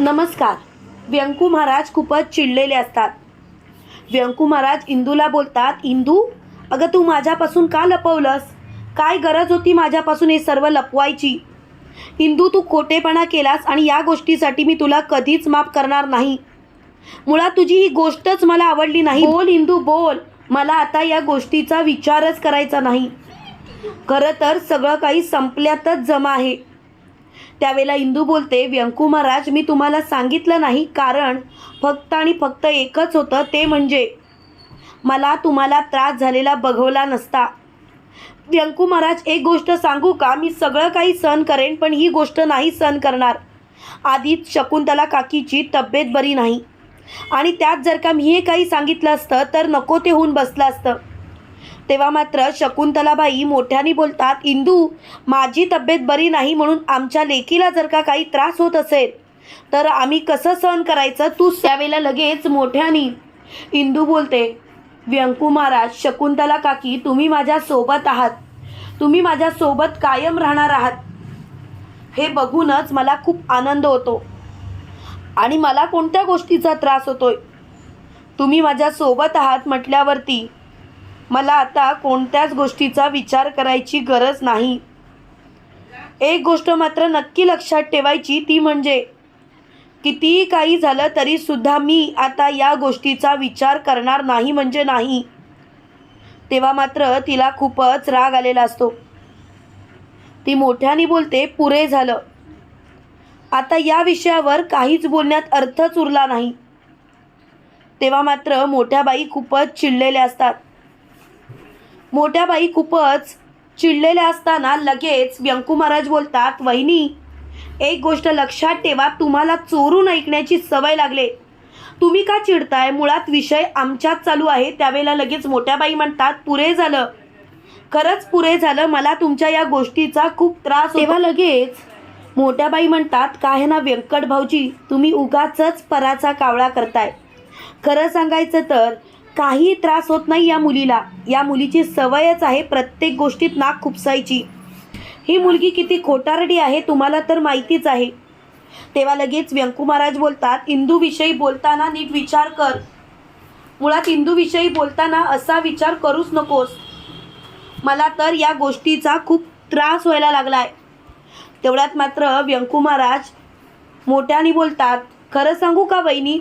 नमस्कार. व्यंकू महाराज खूपच चिडलेले असतात. व्यंकू महाराज इंदूला बोलतात इंदू अगं तू माझ्यापासून का लपवलंस? काय गरज होती माझ्यापासून हे सर्व लपवायची? इंदू तू खोटेपणा केलास आणि या गोष्टीसाठी मी तुला कधीच माफ करणार नाही. मुळात तुझी ही गोष्टच मला आवडली नाही. बोल इंदू बोल. मला आता या गोष्टीचा विचारच करायचा नाही. खरं तर सगळं काही संपल्यातच जमा आहे. त्यावेळेला इंदू बोलते व्यंकू महाराज मी तुम्हाला सांगितलं नाही. कारण फक्त आणि फक्त एकच होतं ते म्हणजे मला तुम्हाला त्रास झालेला बघवला नसता. व्यंकू महाराज एक गोष्ट सांगू का? मी सगळं काही सहन करेन पण ही गोष्ट नाही सहन करणार. आधीच शकुंतला काकीची तब्येत बरी नाही. आणि त्यात जर का मी हे काही सांगितलं असतं तर नको ते होऊन बसलं असतं. तेव्हा मात्र शकुंतलाबाई मोठ्याने बोलतात इंदू माझी तब्येत बरी नाही म्हणून आमच्या लेकीला जर का काही त्रास होत असेल तर आम्ही कसं सहन करायचं? तू त्यावेळेला लगेच मोठ्यानी. इंदू बोलते व्यंकू महाराज शकुंतला काकी तुम्ही माझ्या सोबत आहात. तुम्ही माझ्या सोबत कायम राहणार आहात. हे बघूनच मला खूप आनंद होतो आणि मला कोणत्या गोष्टीचा त्रास होतोय? तुम्ही माझ्या सोबत आहात म्हटल्यावरती मला आता कोणत्याच गोष्टीचा विचार करायची गरज नाही. एक गोष्ट मात्र नक्की लक्षात ठेवायची ती म्हणजे कितीही काही झालं तरी सुद्धा मी आता या गोष्टीचा विचार करणार नाही म्हणजे नाही. तेव्हा मात्र तिला खूपच राग आलेला असतो. ती मोठ्याने बोलते पुरे झालं. आता या विषयावर काहीच बोलण्यात अर्थच उरला नाही. तेव्हा मात्र मोठ्या बाई खूपच चिडलेल्या असतात. मोठ्या बाई खूपच चिडलेल्या असताना लगेच व्यंकू महाराज बोलतात वहिनी एक गोष्ट लक्षात ठेवा तुम्हाला चोरून ऐकण्याची सवय लागले. तुम्ही का चिडताय? मुळात विषय आमच्यात चालू आहे. त्यावेळेला लगेच मोठ्या बाई म्हणतात पुरे झालं. खरंच पुरे झालं? मला तुमच्या या गोष्टीचा खूप त्रास तेव्हा लगेच मोठ्या बाई म्हणतात काय ना व्यंकट भाऊजी तुम्ही उगाचच पराचा कावळा करताय. खरं सांगायचं तर काही त्रास होत नाही या मुलीला. या मुलीची सवयच आहे प्रत्येक गोष्टीत नाक खुपसायची. ही मुलगी किती खोटारडी आहे तुम्हाला तर माहितीच आहे. तेव्हा लगेच व्यंकू महाराज बोलतात इंदूविषयी बोलताना नीट विचार कर. मुळात इंदूविषयी बोलताना असा विचार करूच नकोस. मला तर या गोष्टीचा खूप त्रास व्हायला लागला आहे तेवढ्यात मात्र व्यंकू महाराज मोठ्याने बोलतात खरं सांगू का वहिनी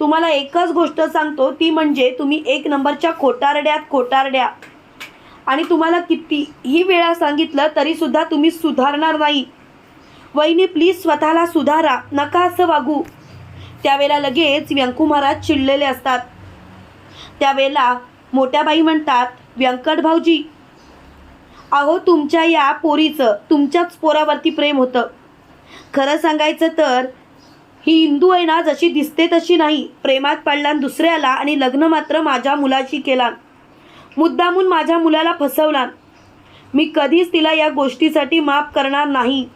तुम्हाला एकच गोष्ट सांगतो ती म्हणजे तुम्ही एक नंबरच्या खोटारड्यात खोटारड्या. आणि तुम्हाला कितीही वेळा सांगितलं तरीसुद्धा तुम्ही सुधारणार नाही. वहिनी प्लीज स्वतःला सुधारा नका असं वागू. त्यावेळेला लगेच व्यंकू महाराज चिडलेले असतात. त्यावेळेला मोठ्या बाई म्हणतात व्यंकट भाऊजी अहो तुमच्या या पोरीचं तुमच्याच पोरावरती प्रेम होतं. खरं सांगायचं तर ही हिंदू आहे ना जशी दिसते तशी नाही. प्रेमात पडला दुसऱ्याला आणि लग्न मात्र माझ्या मुलाशी केला. मुद्दामून माझ्या मुलाला फसवला. मी कधीच तिला या गोष्टीसाठी माफ करणार नाही.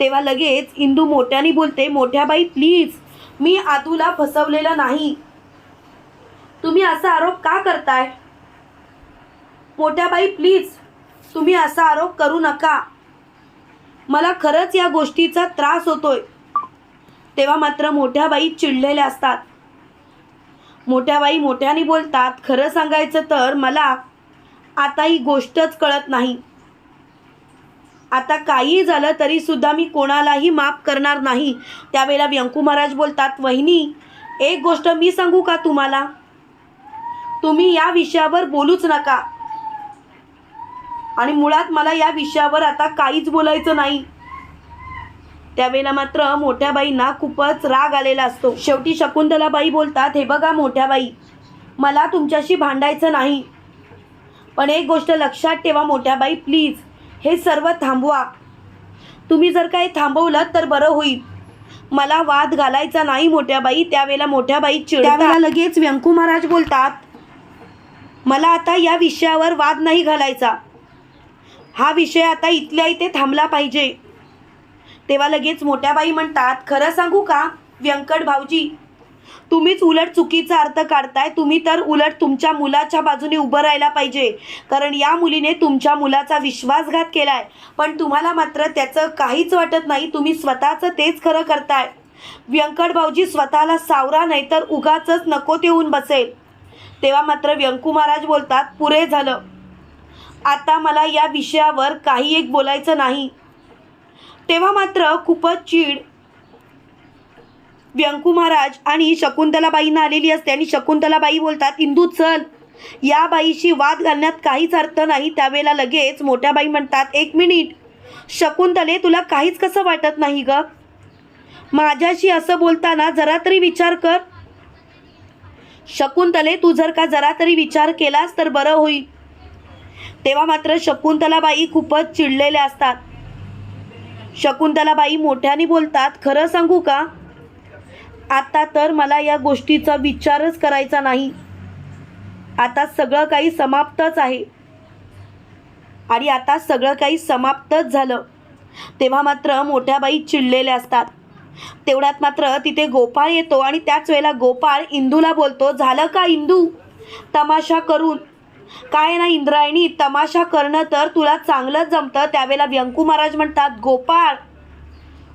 तेव्हा लगेच इंदू मोठ्याने बोलते मोठ्या बाई प्लीज मी आतूला फसवलेलं नाही. तुम्ही असा आरोप का करताय? मोठ्या बाई प्लीज तुम्ही असा आरोप करू नका. मला खरंच या गोष्टीचा त्रास होतोय. तेव्हा मात्र मोठ्या बाई चिडलेल्या असतात. मोठ्या बाई मोठ्याने बोलतात खरं सांगायचं तर मला आता ही गोष्टच कळत नाही. आता काही झालं तरी सुद्धा मी कोणालाही माफ करणार नाही. त्यावेळेला व्यंकू महाराज बोलतात वहिनी एक गोष्ट मी सांगू का तुम्हाला? तुम्ही या विषयावर बोलूच नका. आणि मुळात मला या विषयावर आता काहीच बोलायचं नाही. त्यावेळेला मात्र मोठ्या बाईंना खूपच राग आलेला असतो. शेवटी शकुंतलाबाई बोलतात हे बघा मोठ्या बाई मला तुमच्याशी भांडायचं नाही. पण एक गोष्ट लक्षात ठेवा मोठ्या बाई प्लीज हे सर्व थांबवा. तुम्ही जर काही थांबवलं तर बरं होईल. मला वाद घालायचा नाही मोठ्या बाई. त्यावेळेला मोठ्या बाई चिडतात. लगेच व्यंकू महाराज बोलतात मला आता या विषयावर वाद नाही घालायचा. हा विषय आता इथल्या इथे थांबला पाहिजे. तेव्हा लगेच मोठ्या बाई म्हणतात खरं सांगू का व्यंकट भाऊजी? तुम्हीच उलट चुकीचा अर्थ काढताय. तुम्ही तर उलट तुमच्या मुलाच्या बाजूने उभं राहायला पाहिजे. कारण या मुलीने तुमच्या मुलाचा विश्वासघात केलाय. पण तुम्हाला मात्र त्याचं काहीच वाटत नाही. तुम्ही स्वतःचं तेच खरं करताय. व्यंकट भाऊजी स्वतःला सावरा नाही तर उगाच नको ते होऊन बसेल. तेव्हा मात्र व्यंकू महाराज बोलतात पुरे झालं. आता मला या विषयावर काही एक बोलायचं नाही. तेव्हा मात्र खूपच चीड व्यंकू महाराज आणि शकुंतलाबाईंना आलेली असते. आणि शकुंतलाबाई बोलतात इंदू चल. या बाईशी वाद घालण्यात काहीच अर्थ नाही. त्यावेळेला लगेच मोठ्या बाई म्हणतात एक मिनिट. शकुंतले तुला काहीच कसं वाटत नाही ग? माझ्याशी असं बोलताना जरा तरी विचार कर. शकुंतले तू जर का जरा तरी विचार केलास तर बरं होईल. तेव्हा मात्र शकुंतलाबाई खूपच चिडलेल्या असतात. शकुंतलाबाई मोठ्याने बोलतात खरं सांगू का? आता तर मला या गोष्टीचा विचारच करायचा नाही. आता सगळं काही समाप्तच आहे. आणि आता सगळं काही समाप्तच झालं. तेव्हा मात्र मोठ्या बाई चिडलेल्या असतात. तेवढ्यात मात्र तिथे गोपाळ येतो आणि त्याच वेळेला गोपाळ इंदूला बोलतो झालं का इंदू? तमाशा करून काय ना इंद्रायणी तमाशा करणं तर तुला चांगलंच जमतं त्यावेळेला व्यंकू महाराज म्हणतात गोपाळ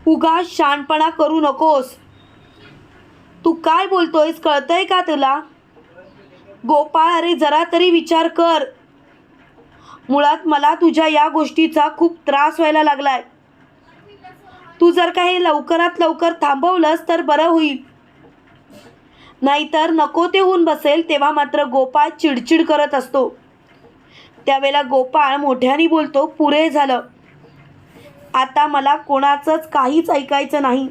उगा शानपणा करू नकोस. तू काय बोलतोयस कळतंय का तुला? गोपाळ अरे जरा तरी विचार कर. मुळात मला तुझ्या या गोष्टीचा खूप त्रास व्हायला लागलाय. तू जर का हे लवकरात लवकर थांबवलंस तर बरं होईल. नाहीतर नको ते होऊन बसेल तेव्हा मात्र गोपाळ चिडचिड करत असतो. त्यावेळेला गोपाळ मोठ्याने बोलतो पुरे झालं. आता मला कोणाचंच काहीच ऐकायचं नाही.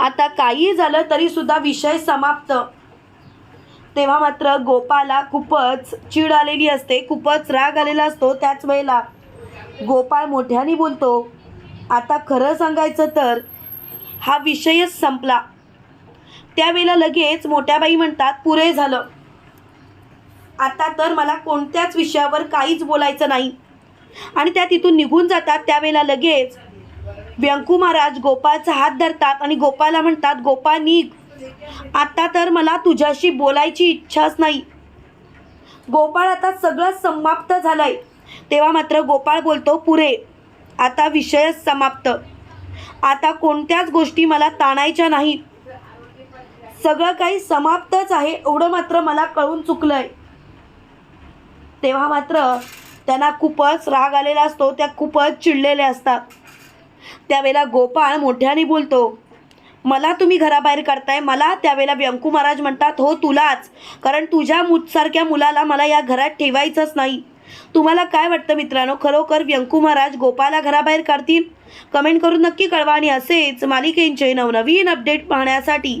आता काही झालं तरी सुद्धा विषय समाप्त. तेव्हा मात्र गोपाला खूपच चीड आलेली असते खूपच राग आलेला असतो त्याच वेळेला. गोपाळ मोठ्याने बोलतो आता खरं सांगायचं तर हा विषयच संपला. त्यावेळेला लगेच मोठ्या बाई म्हणतात पुरे झालं. आता तर मला कोणत्याच विषयावर काहीच बोलायचं नाही. आणि त्या तिथून निघून जातात. त्यावेळेला लगेच व्यंकू महाराज गोपाळचा हात धरतात आणि गोपाळला म्हणतात गोपाळ निघ. आता तर मला तुझ्याशी बोलायची इच्छाच नाही. गोपाळ आता सगळं समाप्त झालंय. तेव्हा मात्र गोपाळ बोलतो पुरे आता विषयच समाप्त. आता कोणत्याच गोष्टी मला ताणायच्या नाहीत. सगळं काही समाप्तच आहे. एवढं मात्र मला कळून चुकलं आहे तेव्हा मात्र त्यांना खूपच राग आलेला असतो. त्या खूपच चिडलेल्या असतात. त्यावेळेला गोपाळ मोठ्याने बोलतो मला तुम्ही घराबाहेर काढताय. मला त्यावेळेला व्यंकू महाराज म्हणतात हो तुलाच. कारण तुझ्या मुसारख्या मुलाला मला या घरात ठेवायचंच नाही. तुम्हाला काय वाटतं मित्रांनो? खरोखर व्यंकू महाराज गोपाला घराबाहेर काढतील? कमेंट करून नक्की कळवा आणि असेच मालिकेंचे नवनवीन अपडेट पाहण्यासाठी